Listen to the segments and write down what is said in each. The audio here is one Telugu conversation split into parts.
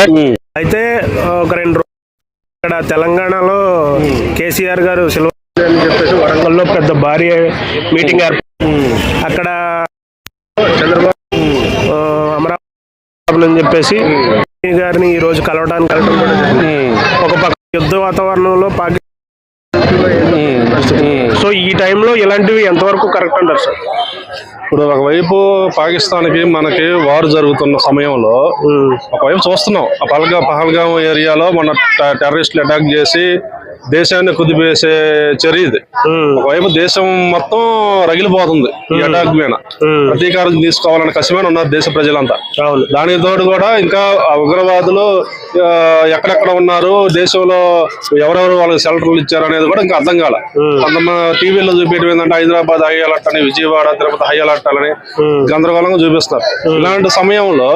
అయితే ఒక రెండు రోజులు ఇక్కడ తెలంగాణలో కేసీఆర్ గారు సిల్వర్ అని చెప్పేసి వరంగల్లో పెద్ద భారీ మీటింగ్ అక్కడ చంద్రబాబు అమరావతి అని చెప్పేసి గారిని ఈ రోజు కలవడానికి వెళ్ళడం కూడా ఒక పక్క యుద్ధ వాతావరణంలో పాకిస్తాన్ సో ఈ టైంలో ఇలాంటివి ఎంతవరకు కరెక్ట్ అంటారు సార్? ఇప్పుడు ఒకవైపు పాకిస్తాన్కి మనకి వారు జరుగుతున్న సమయంలో ఒకవైపు చూస్తున్నాం. ఆ పహల్గా పహల్గాం ఏరియాలో మన టెర్రరిస్టులు అటాక్ చేసి దేశాన్ని కుదిపేసే చర్య ఇది. ఒకవైపు దేశం మొత్తం రగిలిపోతుంది అటాక్ మీద. ప్రతీకారం తీసుకోవాలని కసిమైన ఉన్నారు దేశ ప్రజలంతా. దానికి తోడు కూడా ఇంకా ఉగ్రవాదులు ఎక్కడెక్కడ ఉన్నారు దేశంలో ఎవరెవరు వాళ్ళకి షెల్టర్లు ఇచ్చారు అనేది కూడా ఇంకా అర్థం కాల. కొంతమంది టీవీలో చూపించడం ఏంటంటే హైదరాబాద్ హై అలర్ట్ అని విజయవాడ తిరుపతి హై అలర్ట్ అని గందరగోళంగా చూపిస్తారు ఇలాంటి సమయంలో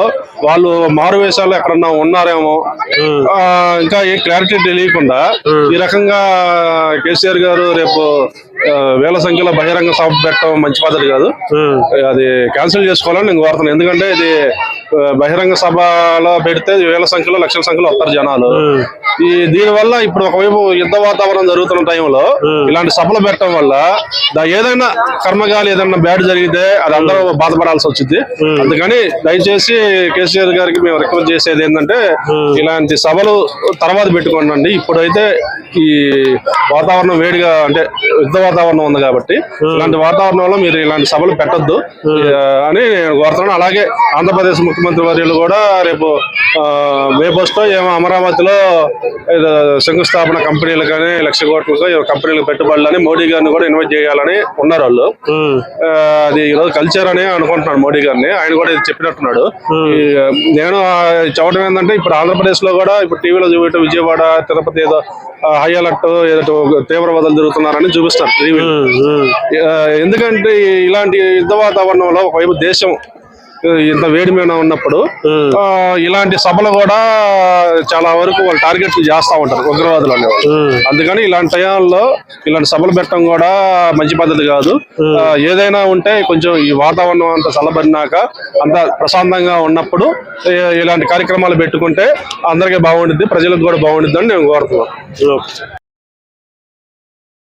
వాళ్ళు మారు వేషాలు ఎక్కడన్నా ఉన్నారేమో ఇంకా ఏ క్లారిటీ తెలియకుండా ఈ రకంగా కేసీఆర్ గారు రేపు వేల సంఖ్యలో బహిరంగ సభ పెట్టడం మంచి పద్ధతి కాదు. అది క్యాన్సిల్ చేసుకోవాలని నేను కోరుతున్నాను. ఎందుకంటే ఇది బహిరంగ సభలో పెడితే వేల సంఖ్యలో లక్షల సంఖ్యలో వస్తారు జనాలు. ఈ దీని వల్ల ఇప్పుడు ఒకవైపు యుద్ధ వాతావరణం జరుగుతున్న టైంలో ఇలాంటి సభలు పెట్టడం వల్ల దా- ఏదైనా కర్మగాలి ఏదైనా బ్యాడ్ జరిగితే అది అందరూ బాధపడాల్సి వచ్చింది అందుకని దయచేసి కేసీఆర్ గారికి మేము రిక్వెస్ట్ చేసేది ఏంటంటే ఇలాంటి సభలు తర్వాత పెట్టుకోండి ఇప్పుడైతే ఈ వాతావరణం వేడిగా అంటే యుద్ధ వాతావరణం ఉంది కాబట్టి ఇలాంటి వాతావరణంలో మీరు ఇలాంటి సభలు పెట్టొద్దు. అని నేను కోరుతున్నాను. అలాగే ఆంధ్రప్రదేశ్ ముఖ్యమంత్రి వర్యులు కూడా రేపు మే ఫస్ట్ ఏమో అమరావతిలో శంకుస్థాపన కంపెనీలు కానీ లక్ష కోట్లకు కంపెనీలకు పెట్టుబడులని మోడీ గారిని కూడా ఇన్వైట్ చేయాలని ఉన్నారు వాళ్ళు. అది ఈరోజు కల్చర్ అని అనుకుంటున్నాను మోడీ గారిని. ఆయన కూడా చెప్పినట్టున్నాడు. నేను చెప్పడం ఏంటంటే ఇప్పుడు ఆంధ్రప్రదేశ్లో కూడా ఇప్పుడు టీవీలో చూపెట్టు విజయవాడ తిరుపతి ఏదో హై అలర్ట్ ఏదో తీవ్రవాదులు జరుగుతున్నారని చూపిస్తారు. ఎందుకంటే ఇలాంటి యుద్ధ వాతావరణంలో ఒకవైపు దేశం ఇంత వేడి మీద ఉన్నప్పుడు ఇలాంటి సభలు కూడా చాలా వరకు వాళ్ళు టార్గెట్ చేస్తా ఉంటారు ఉగ్రవాదులు అనేవాళ్ళు. అందుకని ఇలాంటి టైంలో ఇలాంటి సభలు పెట్టడం కూడా మంచి పద్ధతి కాదు. ఏదైనా ఉంటే కొంచెం ఈ వాతావరణం అంతా చల్లబడినాక అంత ప్రశాంతంగా ఉన్నప్పుడు ఇలాంటి కార్యక్రమాలు పెట్టుకుంటే అందరికీ బాగుంటుంది ప్రజలకు కూడా బాగుంటుంది అని నేను కోరుతున్నాను